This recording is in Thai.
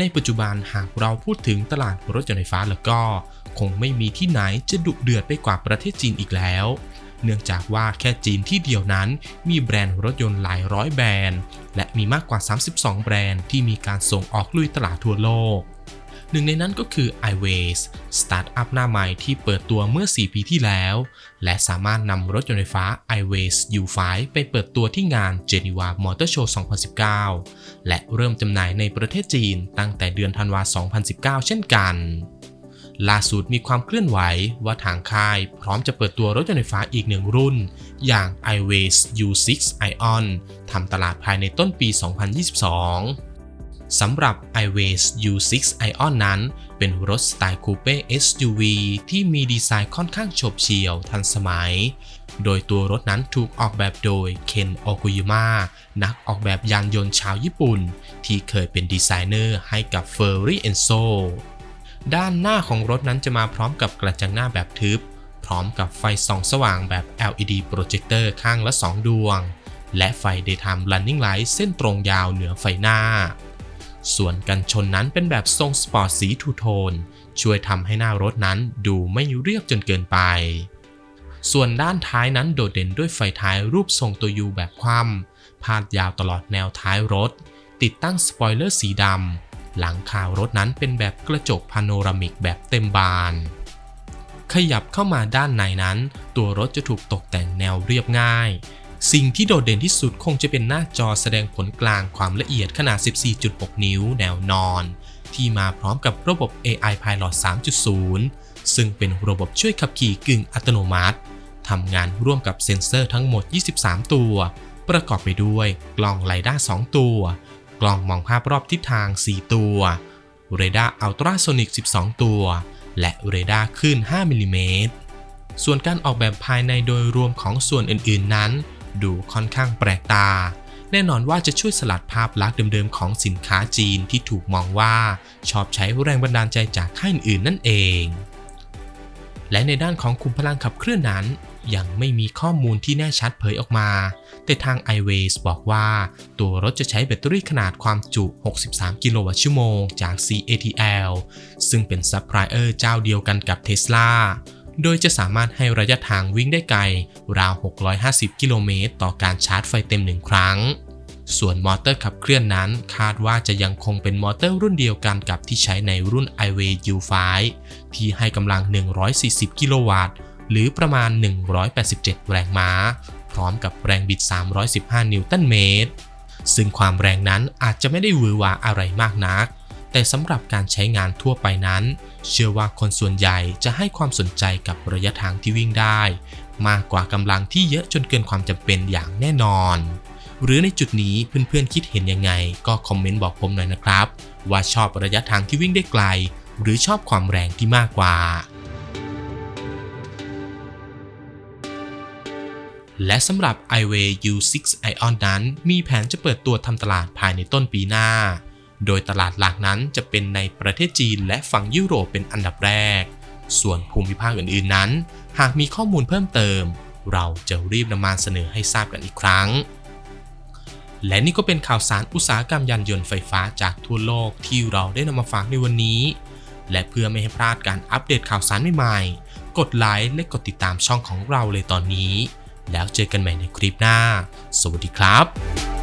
ในปัจจุบันหากเราพูดถึงตลาดรถยนต์ไฟฟ้าแล้วก็ คงไม่มีที่ไหนจะดุเดือดไปกว่าประเทศจีนอีกแล้ว เนื่องจากว่าแค่จีนที่เดียวนั้น มีแบรนด์รถยนต์หลายร้อยแบรนด์ และมีมากกว่า 32 แบรนด์ที่มีการส่งออกลุยตลาดทั่วโลก หนึ่งในนั้นก็คือ iWays สตาร์ทอัพหน้าใหม่ที่เปิดตัวเมื่อ 4 ปีที่แล้ว และสามารถนำรถยนต์ไฟฟ้า iWays U5 ไปเปิดตัวที่งาน Geneva Motor Show 2019 และเริ่มจำหน่ายในประเทศจีนตั้งแต่เดือนธันวาคม2019 เช่นกันล่าสุดมีความเคลื่อนไหวว่าทางค่ายพร้อมจะเปิดตัวรถยนต์ไฟฟ้าอีกหนึ่งรุ่น อย่าง iWays U6 Ion ทำตลาดภายในต้นปี 2022 สำหรับ iWays U6 Ion นั้น เป็นรถสไตล์คูเป้ SUV ที่มีดีไซน์ค่อนข้างโฉบเฉี่ยวทันสมัย โดยตัวรถนั้นถูกออกแบบโดยเคนโอกุย m a นักออกแบบยานยนต์ชาวญี่ปุ่น ที่เคยเป็นดีไซเนอร์ให้กับ f e r r y Enzo ด้านหน้าของรถนั้นจะมาพร้อมกับกระจังหน้าแบบทึบ พร้อมกับไฟส่องสว่างแบบ LED โปรเจคเตอร์ข้างละ 2 ดวง และไฟ Daytime Running Light เส้นตรงยาวเหนือไฟหน้า ส่วนกันชนนั้นเป็นแบบทรงสปอร์ตสีทูโทน ช่วยทำให้หน้ารถนั้นดูไม่เรียบจนเกินไป ส่วนด้านท้ายนั้นโดดเด่นด้วยไฟท้ายรูปทรงตัวยูแบบคว่ำพาดยาวตลอดแนวท้ายรถ ติดตั้งสปอยเลอร์สีดำ หลังคารถนั้นเป็นแบบกระจกพาโนรามิกแบบเต็มบาน ขยับเข้ามาด้านในนั้น ตัวรถจะถูกตกแต่งแนวเรียบง่าย สิ่งที่โดดเด่นที่สุดคงจะเป็นหน้าจอแสดงผลกลางความละเอียดขนาด 14.6 นิ้วแนวนอน ที่มาพร้อมกับระบบ AI Pilot 3.0 ซึ่งเป็นระบบช่วยขับขี่กึ่งอัตโนมัติทำงานร่วมกับเซ็นเซอร์ทั้งหมด 23 ตัว ประกอบไปด้วย กล้องไลด้า2 ตัว กล้องมองภาพรอบทิศทาง 4 ตัว เรดาร์อัลตราโซนิก 12 ตัว และเรดาร์คลื่น 5 มิลลิเมตร ส่วนการออกแบบภายในโดยรวมของส่วนอื่นๆนั้น ดูค่อนข้างแปลกตา แน่นอนว่าจะช่วยสลัดภาพลักษณ์เดิมๆของสินค้าจีนที่ถูกมองว่าชอบใช้แรงบันดาลใจจากค่ายอื่นๆนั่นเอง และในด้านของคุมพลังขับเคลื่อนนั้น ยังไม่มีข้อมูลที่แน่ชัดเผยออกมา แต่ทาง iWays บอกว่า ตัวรถจะใช้แบตเตอรี่ขนาดความจุ 63 กิโลวัตต์ชั่วโมงจาก CATL ซึ่งเป็นซัพพลายเออร์เจ้าเดียวกันกับ Tesla โดยจะสามารถให้ระยะทางวิ่งได้ไกล ราว 650 กิโลเมตร ต่อการชาร์จไฟเต็ม1ครั้ง ส่วนมอเตอร์ขับเคลื่อนนั้นคาดว่าจะยังคงเป็นมอเตอร์รุ่นเดียวกันกับที่ใช้ในรุ่น iWay U5 ที่ให้กำลัง 140 กิโลวัตต์ หรือประมาณ 187 แรงม้า พร้อมกับแรงบิด 315 นิวตันเมตร ซึ่งความแรงนั้นอาจจะไม่ได้หวือหวาอะไรมากนัก แต่สำหรับการใช้งานทั่วไปนั้น เชื่อว่าคนส่วนใหญ่จะให้ความสนใจกับระยะทางที่วิ่งได้ มากกว่ากำลังที่เยอะจนเกินความจำเป็นอย่างแน่นอน หรือในจุดนี้เพื่อนๆคิดเห็นยังไง ก็คอมเมนต์บอกผมหน่อยนะครับ ว่าชอบระยะทางที่วิ่งได้ไกล หรือชอบความแรงที่มากกว่าและสำหรับ iWay U6 Ion นั้น มีแผนจะเปิดตัวทำตลาดภายในต้นปีหน้า โดยตลาดหลักนั้นจะเป็นในประเทศจีนและฝั่งยุโรปเป็นอันดับแรก ส่วนภูมิภาคอื่นๆนั้น หากมีข้อมูลเพิ่มเติม เราจะรีบนำมาเสนอให้ทราบกันอีกครั้ง และนี่ก็เป็นข่าวสารอุตสาหกรรมยานยนต์ไฟฟ้าจากทั่วโลกที่เราได้นำมาฝากในวันนี้ และเพื่อไม่ให้พลาดการอัปเดตข่าวสารใหม่ๆ กดไลค์และกดติดตามช่องของเราเลยตอนนี้ แล้วเจอกันใหม่ในคลิปหน้า สวัสดีครับ